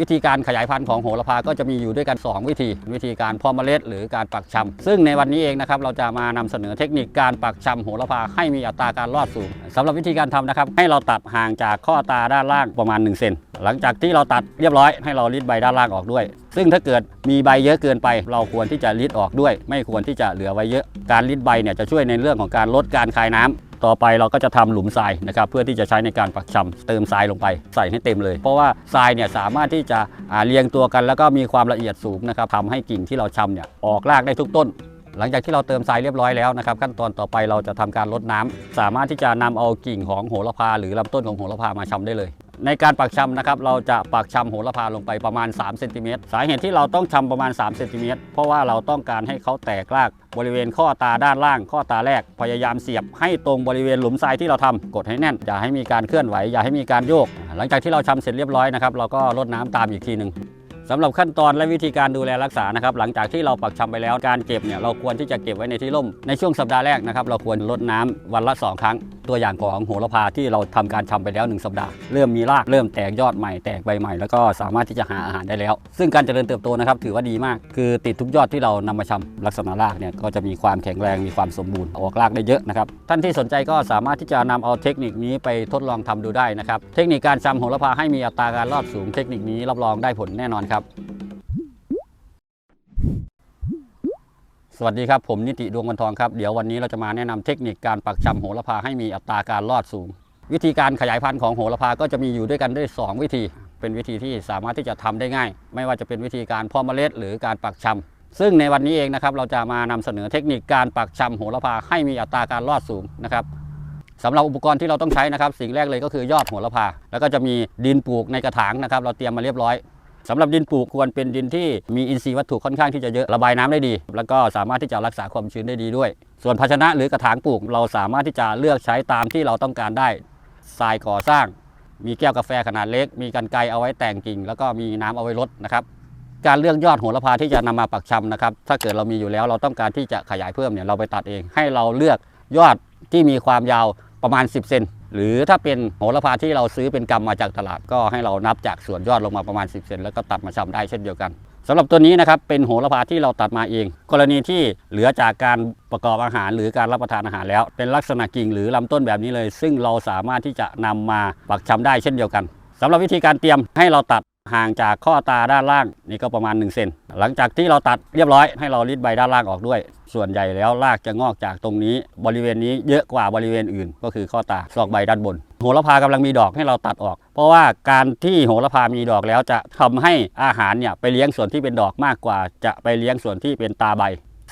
วิธีการขยายพันธุ์ของโหระพาก็จะมีอยู่ด้วยกัน 2 วิธี วิธีการเพาะเมล็ด หรือการปักชำซึ่งในวันนี้เองนะครับเราจะมานำเสนอเทคนิคการปักชำโหระพาให้มีอัตราการรอดสูงสำหรับวิธีการทำนะครับให้เราตัดห่างจากข้อตาด้านล่างประมาณ1เซนหลังจากที่เราตัดเรียบร้อยให้เรารีดใบด้านล่างออกด้วย ซึ่งถ้าเกิดมีใบเยอะเกินไป เราควรที่จะรีดออกด้วย ไม่ควรที่จะเหลือไว้เยอะ การรีดใบเนี่ยจะช่วยในเรื่องของการลดการคายน้ำ ต่อไปเราก็จะทำหลุมทรายนะครับเพื่อที่จะใช้ในการปักชำเติมทรายลงไปใส่ให้เต็มเลย เพราะว่าทรายเนี่ยสามารถที่จะเรียงตัวกัน แล้วก็มีความละเอียดสูงนะครับทำให้กิ่งที่เราชำเนี่ยออกรากได้ทุกต้นหลังจากที่เราเติมทรายเรียบร้อยแล้วนะครับ ขั้นตอนต่อไปเราจะทำการลดน้ำสามารถที่จะนำเอากิ่งของโหระพา หรือลำต้นของโหระพามาชำได้เลย ในการปักชำนะครับเราจะปักชำโหระพาลงไปประมาณ3เซนติเมตรสาเหตุที่เราต้องชำประมาณ3เซนติเมตรเพราะว่าเราต้องการให้เขาแตกรากบริเวณข้อตาด้านล่าง ข้อตาแรกพยายามเสียบให้ตรงบริเวณหลุมทรายที่เราทำกดให้แน่น อย่าให้มีการเคลื่อนไหวอย่าให้มีการโยก หลังจากที่เราชำเสร็จเรียบร้อยนะครับเราก็รดน้ำตามอีกทีหนึ่งสำหรับขั้นตอนและวิธีการดูแลรักษานะครับหลังจากที่เราปักชำไปแล้วการเก็บเนี่ยเราควรที่จะเก็บไว้ในที่ร่มในช่วงสัปดาห์แรกนะครับเราควรลดน้ำวันละ 2 ครั้งตัวอย่างของโหระพาที่เราทำการชำไปแล้ว 1 สัปดาห์ เริ่มมีรากเริ่มแตกยอดใหม่แตกใบใหม่ แล้วก็สามารถที่จะหาอาหารได้แล้ว ซึ่งการเจริญเติบโตนะครับถือว่าดีมาก คือติดทุกยอดที่เรานำมาชำลักษณะรากเนี่ยก็จะมีความแข็งแรงมีความสมบูรณ์ออกรากได้เยอะนะครับท่านที่สนใจก็สามารถที่จะนำเอาเทคนิคนี้ไปทดลองทำดูได้นะครับเทคนิคการชำโหระพาให้มีอัตราการรอดสูงเทคนิคนี้รับรองได้ผลแน่นอนครับ วัสดีครับ ผมนิติดวงวันทองครับ เดี๋ยววันนี้เราจะมาแนะนำเทคนิคการปักชำโหระพาให้มีอัตราการรอดสูง วิธีการขยายพันธุ์ของโหระพาก็จะมีอยู่ด้วยกันได้ 2 วิธี เป็นวิธีที่สามารถที่จะทำได้ง่าย ไม่ว่าจะเป็นวิธีการเพาะเมล็ด หรือการปักชำซึ่งในวันนี้เองนะครับเราจะมานำเสนอเทคนิคการปักชำโหระพาให้มีอัตราการรอดสูงนะครับสำหรับอุปกรณ์ที่เราต้องใช้นะครับ สิ่งแรกเลยก็คือยอดโหระพา แล้วก็จะมีดินปลูกในกระถางนะครับ เราเตรียมมาเรียบร้อย สำหรับดินปลูกควรเป็นดินที่มีอินทรีย์วัตถุค่อนข้างที่จะเยอะระบายน้ำได้ดี แล้วก็สามารถที่จะรักษาความชื้นได้ดีด้วย ส่วนภาชนะหรือกระถางปลูก เราสามารถที่จะเลือกใช้ตามที่เราต้องการได้ทรายก่อสร้าง มีแก้วกาแฟขนาดเล็ก มีกันไกเอาไว้แต่งกิ่ง แล้วก็มีน้ำเอาไว้ลดนะครับการเลือกยอดโหระพาที่จะนำมาปักชำนะครับ ถ้าเกิดเรามีอยู่แล้วเราต้องการที่จะขยายเพิ่มเนี่ยเราไปตัดเอง ให้เราเลือกยอดที่มีความยาวประมาณ 10 เซน หรือถ้าเป็นโหระพาที่เราซื้อเป็นกำมาจากตลาดก็ให้เรานับจากส่วนยอดลงมาประมาณ 10 เซนแล้วก็ตัดมาชำได้เช่นเดียวกันสำหรับตัวนี้นะครับเป็นโหระพาที่เราตัดมาเอง กรณีที่เหลือจากการประกอบอาหารหรือการรับประทานอาหารแล้ว เป็นลักษณะกิ่งหรือลำต้นแบบนี้เลย ซึ่งเราสามารถที่จะนำมาปักชำได้เช่นเดียวกันสำหรับวิธีการเตรียมให้เราตัด ห่างจากข้อตาด้านล่างนี่ก็ประมาณ1เซนหลังจากที่เราตัดเรียบร้อยให้เรารีดใบด้านล่างออกด้วย ส่วนใหญ่แล้วรากจะงอกจากตรงนี้ บริเวณนี้เยอะกว่าบริเวณอื่น ก็คือข้อตาซอกใบด้านบน โหระพากำลังมีดอกให้เราตัดออก เพราะว่าการที่โหระพามีดอกแล้วจะทำให้อาหารเนี่ยไปเลี้ยงส่วนที่เป็นดอกมากกว่า จะไปเลี้ยงส่วนที่เป็นตาใบ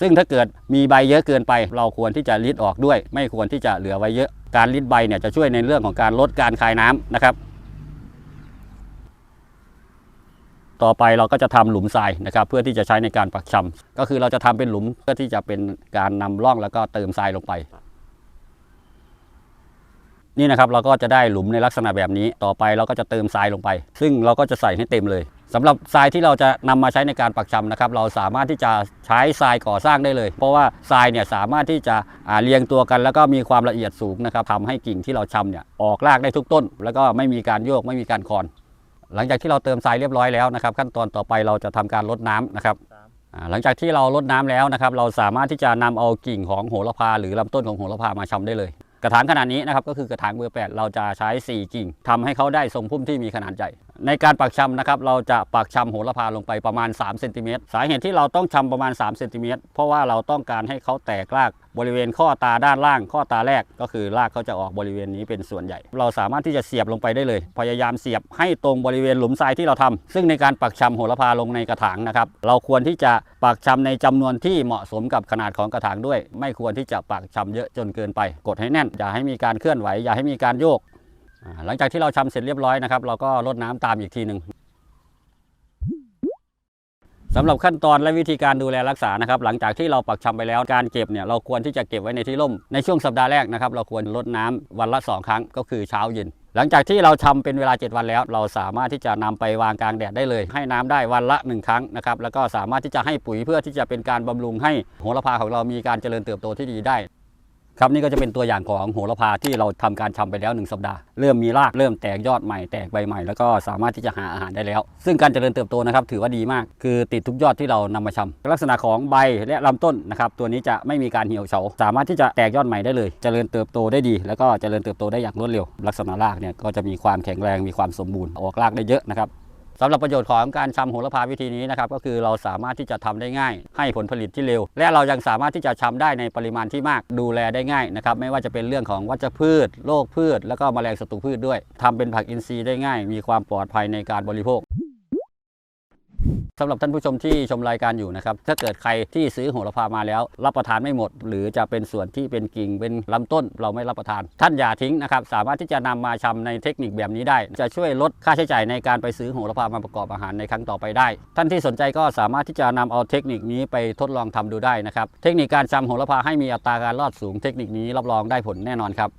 ซึ่งถ้าเกิดมีใบเยอะเกินไป เราควรที่จะรีดออกด้วย ไม่ควรที่จะเหลือไว้เยอะ การรีดใบเนี่ยจะช่วยในเรื่องของการลดการคายน้ำนะครับ ต่อไปเราก็จะทำหลุมทรายนะครับ เพื่อที่จะใช้ในการปักชำก็คือเราจะทำเป็นหลุมเพื่อที่จะเป็นการนำร่องแล้วก็เติมทรายลงไป นี่นะครับเราก็จะได้หลุมในลักษณะแบบนี้ ต่อไปเราก็จะเติมทรายลงไป ซึ่งเราก็จะใส่ให้เต็มเลยสำหรับทรายที่เราจะนำมาใช้ในการปักชำนะครับ เราสามารถที่จะใช้ทรายก่อสร้างได้เลย เพราะว่าทรายเนี่ยสามารถที่จะเรียงตัวกัน แล้วก็มีความละเอียดสูงนะครับทำให้กิ่งที่เราชำเนี่ยออกรากได้ทุกต้น แล้วก็ไม่มีการโยกไม่มีการคลอน หลังจากที่เราเติมทรายเรียบร้อยแล้วนะครับ ขั้นตอนต่อไปเราจะทำการลดน้ำนะครับอ่าหลังจากที่เราลดน้ำแล้วนะครับ เราสามารถที่จะนำเอากิ่งของโหระพา หรือลำต้นของโหระพามาชำได้เลย กระถางขนาดนี้นะครับก็คือกระถางเบอร์ 8 เราจะใช้ 4 กิ่งทำให้เขาได้ทรงพุ่มที่มีขนาดใหญ่ ในการปักชำนะครับเราจะปักชำโหระพาลงไปประมาณ3เซนติเมตรสาเหตุที่เราต้องชำประมาณ3เซนติเมตรเพราะว่าเราต้องการให้เขาแตกรากบริเวณข้อตาด้านล่าง ข้อตาแรกก็คือรากเขาจะออกบริเวณนี้เป็นส่วนใหญ่ เราสามารถที่จะเสียบลงไปได้เลย พยายามเสียบให้ตรงบริเวณหลุมทรายที่เราทำซึ่งในการปักชำโหระพาลงในกระถางนะครับเราควรที่จะปักชำในจำนวนที่เหมาะสมกับขนาดของกระถางด้วย ไม่ควรที่จะปักชำเยอะจนเกินไป กดให้แน่นอย่าให้มีการเคลื่อนไหวอย่าให้มีการโยก หลังจากที่เราชำเสร็จเรียบร้อยนะครับ เราก็รดน้ำตามอีกทีหนึ่งสำหรับขั้นตอนและวิธีการดูแลรักษานะครับ หลังจากที่เราปักชำไปแล้วการเก็บเนี่ยเราควรที่จะเก็บไว้ในที่ร่มในช่วงสัปดาห์แรกนะครับ เราควรลดน้ำวันละ 2 ครั้งก็คือเช้าเย็นหลังจากที่เราชำเป็นเวลา 7 วันแล้ว เราสามารถที่จะนำไปวางกลางแดดได้เลย ให้น้ำได้วันละ 1 ครั้งนะครับแล้วก็สามารถที่จะให้ปุ๋ยเพื่อที่จะเป็นการบำรุงให้โหระพาของเรามีการเจริญเติบโตที่ดีได้ ครับนี่ก็จะเป็นตัวอย่างของโหระพาที่เราทำการชำไปแล้ว 1 สัปดาห์เริ่มมีรากเริ่มแตกยอดใหม่แตกใบใหม่แล้วก็สามารถที่จะหาอาหารได้แล้ว ซึ่งการเจริญเติบโตนะครับถือว่าดีมาก คือติดทุกยอดที่เรานำมาชำลักษณะของใบและลำต้นนะครับตัวนี้จะไม่มีการเหี่ยวเฉาสามารถที่จะแตกยอดใหม่ได้เลย เจริญเติบโตได้ดี แล้วก็เจริญเติบโตได้อย่างรวดเร็ว ลักษณะรากเนี่ยก็จะมีความแข็งแรงมีความสมบูรณ์ออกรากได้เยอะนะครับ สำหรับประโยชน์ของการชำโหระพาวิธีนี้นะครับก็คือเราสามารถที่จะทำได้ง่าย ให้ผลผลิตที่เร็ว และเรายังสามารถที่จะชำได้ในปริมาณที่มากดูแลได้ง่ายนะครับไม่ว่าจะเป็นเรื่องของวัชพืชโรคพืช แล้วก็แมลงศัตรูพืชด้วยทำเป็นผักอินทรีย์ได้ง่าย มีความปลอดภัยในการบริโภค สำหรับท่านผู้ชมที่ชมรายการอยู่นะครับ ถ้าเกิดใครที่ซื้อโหระพามาแล้ว รับประทานไม่หมด หรือจะเป็นส่วนที่เป็นกิ่งเป็นลำต้นเราไม่รับประทาน ท่านอย่าทิ้งนะครับสามารถที่จะนำมาชำในเทคนิคแบบนี้ได้ จะช่วยลดค่าใช้จ่ายในการไปซื้อโหระพามาประกอบอาหารในครั้งต่อไปได้ ท่านที่สนใจก็สามารถที่จะนำเอาเทคนิคนี้ไปทดลองทำดูได้นะครับเทคนิคการชำโหระพาให้มีอัตราการรอดสูงเทคนิคนี้รับรองได้ผลแน่นอนครับ